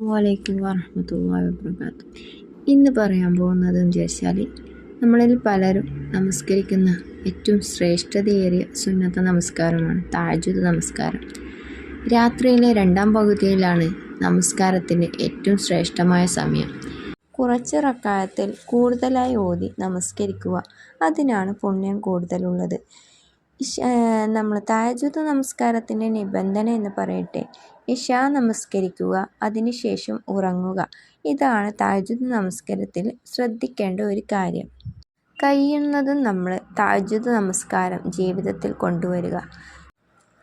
വലൈക്കും വാഹമത്തല്ലാ വാബർക്കാത്തു ഇന്ന് പറയാൻ പോകുന്നത് എന്ന് ചോദിച്ചാൽ നമ്മളിൽ പലരും നമസ്കരിക്കുന്ന ഏറ്റവും ശ്രേഷ്ഠതയേറിയ സുന്നത്ത നമസ്കാരമാണ് താജുദ് നമസ്കാരം. രാത്രിയിലെ രണ്ടാം പകുതിയിലാണ് നമസ്കാരത്തിന്റെ ഏറ്റവും ശ്രേഷ്ഠമായ സമയം. കുറച്ച് റക്കായത്തിൽ കൂടുതലായി ഓതി നമസ്കരിക്കുക. അതിനാണ് പുണ്യം കൂടുതലുള്ളത്. നമ്മൾ താജുദ് നമസ്കാരത്തിന്റെ നിബന്ധന എന്ന് പറയട്ടെ. ഇഷ നമസ്കരിക്കുക അതിനുശേഷം ഉറങ്ങുക. ഇതാണ് താജുദ് നമസ്കാരത്തിൽ ശ്രദ്ധിക്കേണ്ട ഒരു കാര്യം. കഴിയുന്നതും നമ്മൾ താജുദ് നമസ്കാരം ജീവിതത്തിൽ കൊണ്ടുവരിക.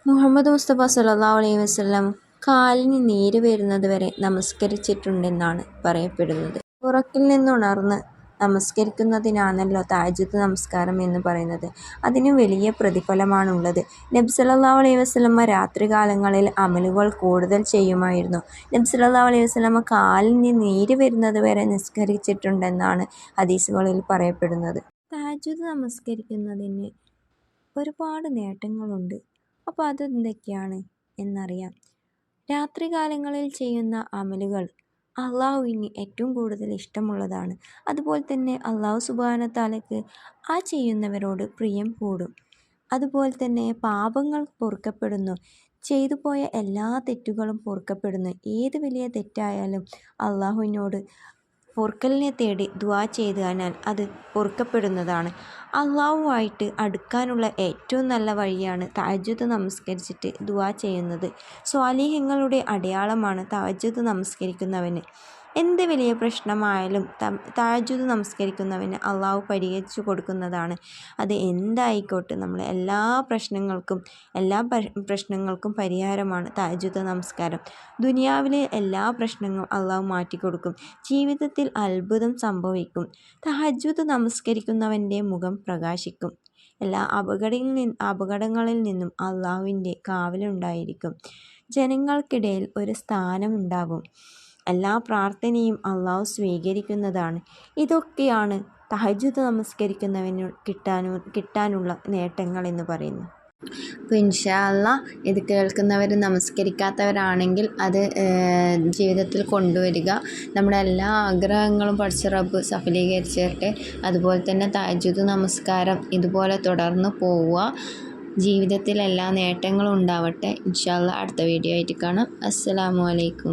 മുഹമ്മദ് മുസ്തഫ സല്ലാ അലൈഹി വസ്ലം കാലിന് നീര് വരുന്നത് വരെ നമസ്കരിച്ചിട്ടുണ്ടെന്നാണ് പറയപ്പെടുന്നത്. ഉറക്കിൽ നിന്നുണർന്ന് നമസ്കരിക്കുന്നതിനാണല്ലോ താജുദ് നമസ്കാരം എന്ന് പറയുന്നത്. അതിന് വലിയ പ്രതിഫലമാണുള്ളത്. നബി അലൈഹി വസല്ലമ രാത്രികാലങ്ങളിൽ അമലുകൾ കൂടുതൽ ചെയ്യുമായിരുന്നു. നബി അലൈഹി വസല്ലമ കാലിന് നീര് വരുന്നത് വരെ നിസ്കരിച്ചിട്ടുണ്ടെന്നാണ് ഹദീസുകളിൽ പറയപ്പെടുന്നത്. താജുദ് നമസ്കരിക്കുന്നതിന് ഒരുപാട് നേട്ടങ്ങളുണ്ട്. അപ്പോൾ അതെന്തൊക്കെയാണ് എന്നറിയാം. രാത്രികാലങ്ങളിൽ ചെയ്യുന്ന അമലുകൾ അള്ളാഹുവിന് ഏറ്റവും കൂടുതൽ ഇഷ്ടമുള്ളതാണ്. അതുപോലെ തന്നെ അള്ളാഹു സുബാനത്താലയ്ക്ക് ആ ചെയ്യുന്നവരോട് പ്രിയം കൂടും. അതുപോലെ തന്നെ പാപങ്ങൾ പൊറുക്കപ്പെടുന്നു. ചെയ്തു പോയ എല്ലാ തെറ്റുകളും പൊറുക്കപ്പെടുന്നു. ഏത് വലിയ തെറ്റായാലും അള്ളാഹുവിനോട് പൊറുക്കലിനെ തേടി ദുവാ ചെയ്താൽ അത് പൊറുക്കപ്പെടുന്നതാണ് അള്ളാഹുവായിട്ട് അടുക്കാനുള്ള ഏറ്റവും നല്ല വഴിയാണ് താജ്ജുദ് നമസ്കരിച്ചിട്ട് ദുവാ ചെയ്യുന്നത്. സ്വാലീഹങ്ങളുടെ അടയാളമാണ് താജ്ജുദ് നമസ്കരിക്കുന്നവന്. എന്ത് വലിയ പ്രശ്നമായാലും താജുദ് നമസ്കരിക്കുന്നവന് അള്ളാഹു പരിഹരിച്ചു കൊടുക്കുന്നതാണ്. അത് എന്തായിക്കോട്ടെ നമ്മൾ എല്ലാ പ്രശ്നങ്ങൾക്കും എല്ലാ പ്രശ്നങ്ങൾക്കും പരിഹാരമാണ് താജുദ് നമസ്കാരം. ദുനിയാവിലെ എല്ലാ പ്രശ്നങ്ങളും അള്ളാഹു മാറ്റിക്കൊടുക്കും. ജീവിതത്തിൽ അത്ഭുതം സംഭവിക്കും. തഹജുദ് നമസ്കരിക്കുന്നവന്റെ മുഖം പ്രകാശിക്കും. എല്ലാ അപകടങ്ങളിൽ അപകടങ്ങളിൽ നിന്നും അള്ളാഹുവിന്റെ കാവലുണ്ടായിരിക്കും. ജനങ്ങൾക്കിടയിൽ ഒരു സ്ഥാനമുണ്ടാകും. എല്ലാ പ്രാർത്ഥനയും അള്ളാഹു സ്വീകരിക്കുന്നതാണ്. ഇതൊക്കെയാണ് തഹജുദ് നമസ്കരിക്കുന്നവന് കിട്ടാനു കിട്ടാനുള്ള നേട്ടങ്ങൾ എന്ന് പറയുന്നു അപ്പോൾ ഇൻഷാല്ല ഇത് കേൾക്കുന്നവർ നമസ്കരിക്കാത്തവരാണെങ്കിൽ അത് ജീവിതത്തിൽ കൊണ്ടുവരിക. നമ്മുടെ എല്ലാ ആഗ്രഹങ്ങളും പഠിച്ച റബ്ബ് സഫലീകരിച്ചിട്ട് അതുപോലെ തന്നെ താജുദ് നമസ്കാരം ഇതുപോലെ തുടർന്ന് പോവുക. ജീവിതത്തിൽ എല്ലാ നേട്ടങ്ങളും ഉണ്ടാവട്ടെ. ഇൻഷാല്ല അടുത്ത വീഡിയോ ആയിട്ട് കാണാം. അസ്സലാമു അലൈക്കും.